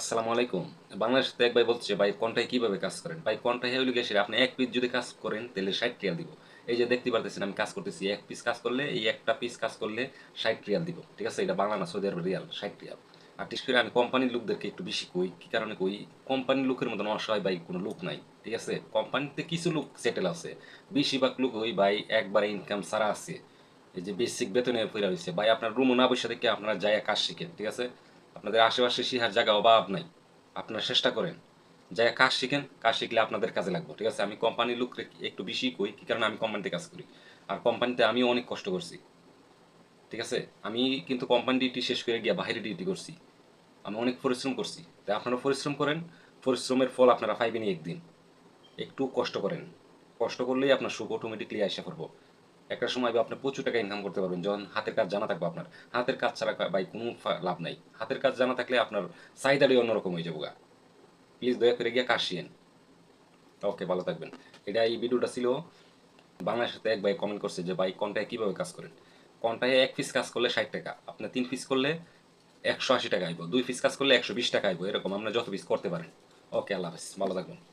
আসসালামু আলাইকুম। বাংলাদেশ থেকে এক ভাই বলছে ভাই, কোনটায় কীভাবে কাজ করেন? ভাই, কোনটায় হইলে গেছে আপনি এক পিস যদি কাজ করেন, তাহলে ষাট রিয়াল দিব। এই যে দেখতে পারতেছেন, আমি কাজ করতেছি, এক পিস কাজ করলে, এই একটা পিস কাজ করলে ষাট রিয়াল দিব। ঠিক আছে? এটা বাংলা না, সৌদি আরবের রিয়াল, ষাট রিয়াল। আর বিশেষ করে আমি কোম্পানির লোকদেরকে একটু বেশি কই, কি কারণে কই? কোম্পানির লোকের মতন অসহায় ভাই কোনো লোক নাই, ঠিক আছে? কোম্পানিতে কিছু লোক সেটেল আছে। বেশিরভাগ লোক ওই ভাই একবারে ইনকাম সারা আছে। এই যে বেসিক বেতনে ফিরা হয়েছে ভাই, আপনার রুমও না বসে থেকে আপনারা যায় কাজ শিখেন, ঠিক আছে? আপনাদের আশেপাশে শিহার জায়গা অভাব নাই। আপনারা চেষ্টা করেন। যাই কাজ শিখেন, কাজ শিখলে আপনাদের কাজে লাগবে। ঠিক আছে? আমি কোম্পানির লোক একটু বেশি কই, কি কারণে আমি কোম্পানিতে কাজ করি? আর কোম্পানিতে আমিও অনেক কষ্ট করছি। ঠিক আছে? আমি কিন্তু কোম্পানি ডিউটি শেষ করে গিয়ে বাইরে ডিউটি করছি। আমি অনেক পরিশ্রম করছি। তাই আপনারা পরিশ্রম করেন। পরিশ্রমের ফল আপনারা পাইবেনই একদিন। একটু কষ্ট করেন। কষ্ট করলেই আপনার সুখ অটোমেটিকলি আসা পড়ব। একটা সময় আপনি প্রচুর টাকা ইনকাম করতে পারবেন। যখন হাতের কাজ জানা থাকবে আপনার। হাতের কাজ ছাড়া ভাই কোনো লাভ নাই। হাতের কাজ জানা থাকলে আপনার চাহিদাটাই অন্যরকম হয়ে যাব গা প্লিজ দয়া করে গিয়ে কাজ শিয়েন ওকে, ভালো থাকবেন। এটা এই ভিডিওটা ছিল। বাংলার সাথে এক ভাই কমেন্ট করছে যে, ভাই, কন্টায় কীভাবে কাজ করেন? কন্টায় এক পিস কাজ করলে ষাট টাকা। আপনি তিন পিস করলে একশো আশি টাকা আইব। দুই পিস কাজ করলে একশো বিশ টাকা আইব। এরকম আপনি যত পিস করতে পারেন। ওকে, আল্লাহ হাফিজ। ভালো থাকবেন।